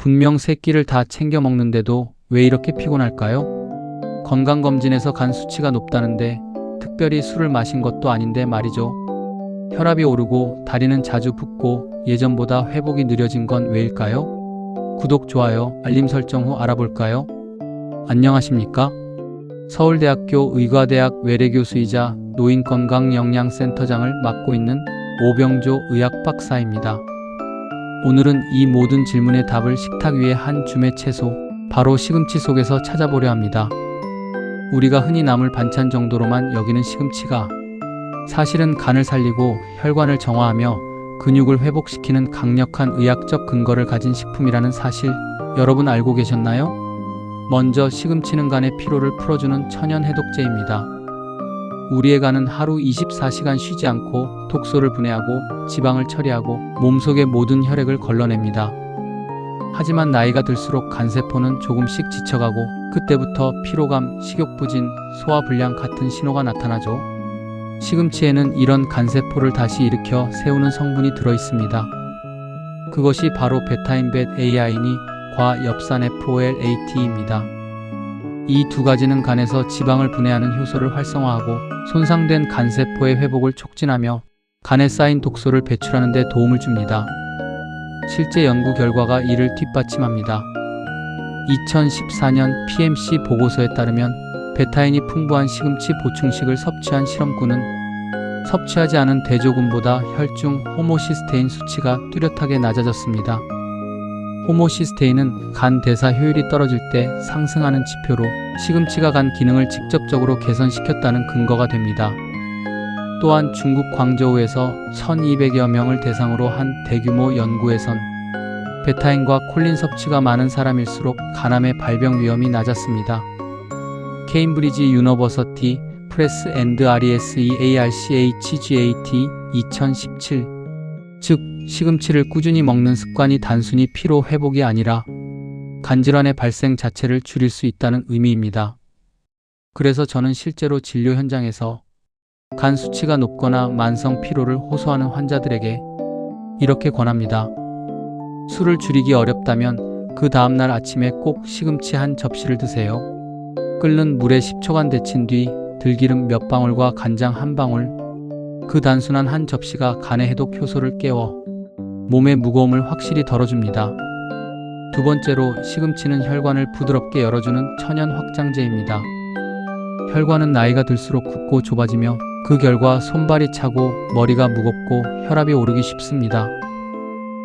분명 세 끼를 다 챙겨 먹는데도 왜 이렇게 피곤할까요? 건강검진에서 간 수치가 높다는데 특별히 술을 마신 것도 아닌데 말이죠. 혈압이 오르고 다리는 자주 붓고 예전보다 회복이 느려진 건 왜일까요? 구독, 좋아요, 알림 설정 후 알아볼까요? 안녕하십니까? 서울대학교 의과대학 외래교수이자 노인건강영양센터장을 맡고 있는 오병조 의학박사입니다. 오늘은 이 모든 질문의 답을 식탁 위에 한 줌의 채소, 바로 시금치 속에서 찾아보려 합니다. 우리가 흔히 나물 반찬 정도로만 여기는 시금치가 사실은 간을 살리고 혈관을 정화하며 근육을 회복시키는 강력한 의학적 근거를 가진 식품이라는 사실 여러분 알고 계셨나요? 먼저 시금치는 간의 피로를 풀어주는 천연 해독제입니다. 우리의 간은 하루 24시간 쉬지 않고 독소를 분해하고 지방을 처리하고 몸속의 모든 혈액을 걸러냅니다. 하지만 나이가 들수록 간세포는 조금씩 지쳐가고 그때부터 피로감, 식욕부진, 소화불량 같은 신호가 나타나죠. 시금치에는 이런 간세포를 다시 일으켜 세우는 성분이 들어 있습니다. 그것이 바로 베타인벳 AI니 과엽산 FOLAT입니다. 이 두 가지는 간에서 지방을 분해하는 효소를 활성화하고 손상된 간세포의 회복을 촉진하며 간에 쌓인 독소를 배출하는 데 도움을 줍니다. 실제 연구 결과가 이를 뒷받침합니다. 2014년 PMC 보고서에 따르면 베타인이 풍부한 시금치 보충식을 섭취한 실험군은 섭취하지 않은 대조군보다 혈중 호모시스테인 수치가 뚜렷하게 낮아졌습니다. 호모시스테인은 간 대사 효율이 떨어질 때 상승하는 지표로 시금치가 간 기능을 직접적으로 개선시켰다는 근거가 됩니다. 또한 중국 광저우에서 1200여 명을 대상으로 한 대규모 연구에선 베타인과 콜린 섭취가 많은 사람일수록 간암의 발병 위험이 낮았습니다. 케임브리지 유너버서티 프레스 앤드 RESEARCHGAT 2017 즉 시금치를 꾸준히 먹는 습관이 단순히 피로 회복이 아니라 간질환의 발생 자체를 줄일 수 있다는 의미입니다. 그래서 저는 실제로 진료 현장에서 간 수치가 높거나 만성 피로를 호소하는 환자들에게 이렇게 권합니다. 술을 줄이기 어렵다면 그 다음날 아침에 꼭 시금치 한 접시를 드세요. 끓는 물에 10초간 데친 뒤 들기름 몇 방울과 간장 한 방울, 그 단순한 한 접시가 간의 해독 효소를 깨워 몸의 무거움을 확실히 덜어줍니다. 두 번째로 시금치는 혈관을 부드럽게 열어주는 천연 확장제입니다. 혈관은 나이가 들수록 굳고 좁아지며 그 결과 손발이 차고 머리가 무겁고 혈압이 오르기 쉽습니다.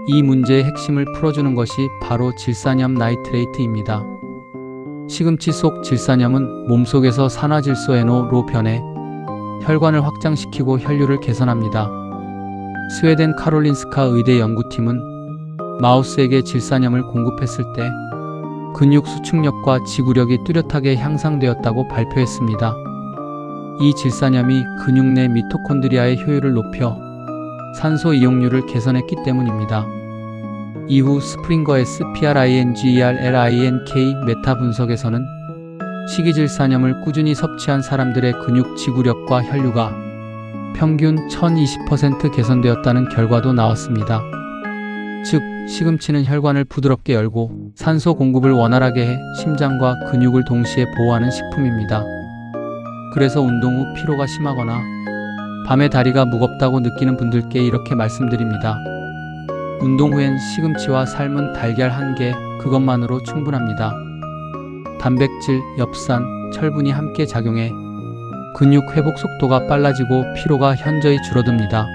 이 문제의 핵심을 풀어주는 것이 바로 질산염 나이트레이트입니다. 시금치 속 질산염은 몸속에서 산화질소 NO로 변해 혈관을 확장시키고 혈류를 개선합니다. 스웨덴 카롤린스카 의대 연구팀은 마우스에게 질산염을 공급했을 때 근육 수축력과 지구력이 뚜렷하게 향상되었다고 발표했습니다. 이 질산염이 근육 내 미토콘드리아의 효율을 높여 산소 이용률을 개선했기 때문입니다. 이후 스프링거 SPRINGERLINK 메타 분석에서는 식이질산염을 꾸준히 섭취한 사람들의 근육 지구력과 혈류가 평균 1020% 개선되었다는 결과도 나왔습니다. 즉, 시금치는 혈관을 부드럽게 열고 산소 공급을 원활하게 해 심장과 근육을 동시에 보호하는 식품입니다. 그래서 운동 후 피로가 심하거나 밤에 다리가 무겁다고 느끼는 분들께 이렇게 말씀드립니다. 운동 후엔 시금치와 삶은 달걀 한 개, 그것만으로 충분합니다. 단백질, 엽산, 철분이 함께 작용해 근육 회복 속도가 빨라지고 피로가 현저히 줄어듭니다.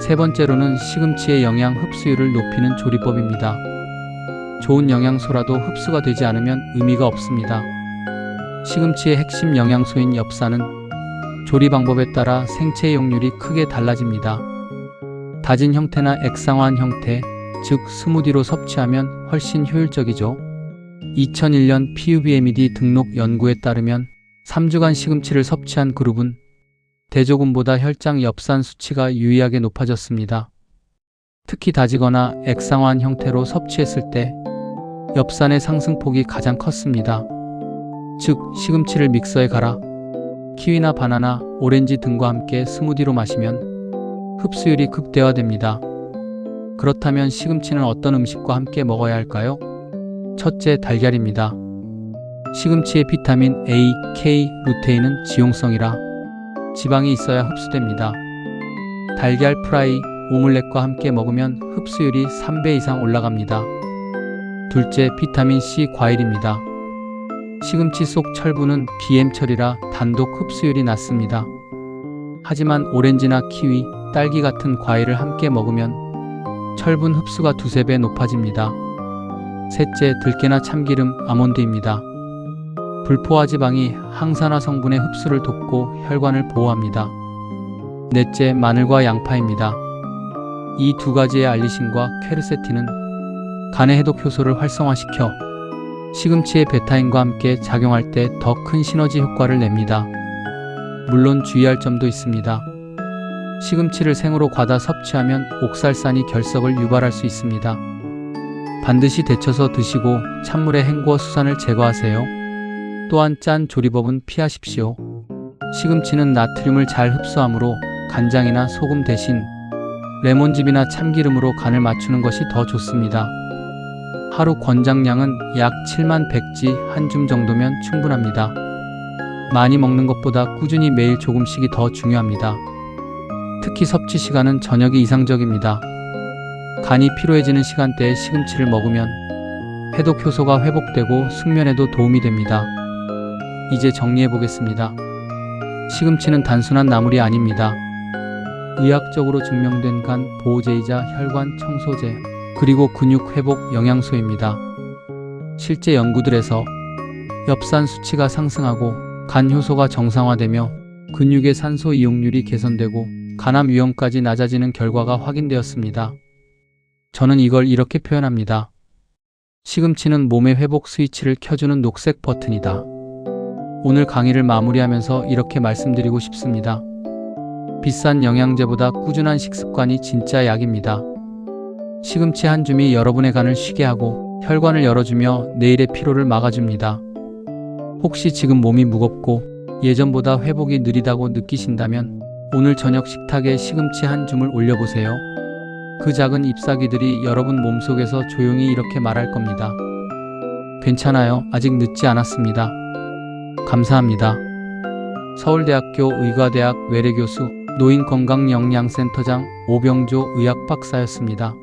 세 번째로는 시금치의 영양 흡수율을 높이는 조리법입니다. 좋은 영양소라도 흡수가 되지 않으면 의미가 없습니다. 시금치의 핵심 영양소인 엽산은 조리 방법에 따라 생체 용률이 크게 달라집니다. 다진 형태나 액상화한 형태, 즉 스무디로 섭취하면 훨씬 효율적이죠. 2001년 PUBMED 등록 연구에 따르면 3주간 시금치를 섭취한 그룹은 대조군보다 혈장 엽산 수치가 유의하게 높아졌습니다. 특히 다지거나 액상화한 형태로 섭취했을 때 엽산의 상승폭이 가장 컸습니다. 즉, 시금치를 믹서에 갈아 키위나 바나나, 오렌지 등과 함께 스무디로 마시면 흡수율이 극대화됩니다. 그렇다면 시금치는 어떤 음식과 함께 먹어야 할까요? 첫째, 달걀입니다. 시금치의 비타민 A, K, 루테인은 지용성이라 지방이 있어야 흡수됩니다. 달걀 프라이, 오믈렛과 함께 먹으면 흡수율이 3배 이상 올라갑니다. 둘째, 비타민 C 과일입니다. 시금치 속 철분은 BM철이라 단독 흡수율이 낮습니다. 하지만 오렌지나 키위, 딸기 같은 과일을 함께 먹으면 철분 흡수가 두세 배 높아집니다. 셋째, 들깨나 참기름, 아몬드입니다. 불포화 지방이 항산화 성분의 흡수를 돕고 혈관을 보호합니다. 넷째, 마늘과 양파입니다. 이 두 가지의 알리신과 퀘르세틴은 간의 해독 효소를 활성화시켜 시금치의 베타인과 함께 작용할 때 더 큰 시너지 효과를 냅니다. 물론 주의할 점도 있습니다. 시금치를 생으로 과다 섭취하면 옥살산이 결석을 유발할 수 있습니다. 반드시 데쳐서 드시고 찬물에 헹구어 수산을 제거하세요. 또한 짠 조리법은 피하십시오. 시금치는 나트륨을 잘 흡수하므로 간장이나 소금 대신 레몬즙이나 참기름으로 간을 맞추는 것이 더 좋습니다. 하루 권장량은 약 7만 100지 한 줌 정도면 충분합니다. 많이 먹는 것보다 꾸준히 매일 조금씩이 더 중요합니다. 특히 섭취 시간은 저녁이 이상적입니다. 간이 피로해지는 시간대에 시금치를 먹으면 해독 효소가 회복되고 숙면에도 도움이 됩니다. 이제 정리해 보겠습니다. 시금치는 단순한 나물이 아닙니다. 의학적으로 증명된 간 보호제이자 혈관 청소제, 그리고 근육 회복 영양소입니다. 실제 연구들에서 엽산 수치가 상승하고 간 효소가 정상화되며 근육의 산소 이용률이 개선되고 간암 위험까지 낮아지는 결과가 확인되었습니다. 저는 이걸 이렇게 표현합니다. 시금치는 몸의 회복 스위치를 켜주는 녹색 버튼이다. 오늘 강의를 마무리하면서 이렇게 말씀드리고 싶습니다. 비싼 영양제보다 꾸준한 식습관이 진짜 약입니다. 시금치 한 줌이 여러분의 간을 쉬게 하고 혈관을 열어주며 내일의 피로를 막아줍니다. 혹시 지금 몸이 무겁고 예전보다 회복이 느리다고 느끼신다면 오늘 저녁 식탁에 시금치 한 줌을 올려보세요. 그 작은 잎사귀들이 여러분 몸속에서 조용히 이렇게 말할 겁니다. 괜찮아요. 아직 늦지 않았습니다. 감사합니다. 서울대학교 의과대학 외래교수 노인건강영양센터장 오병조 의학박사였습니다.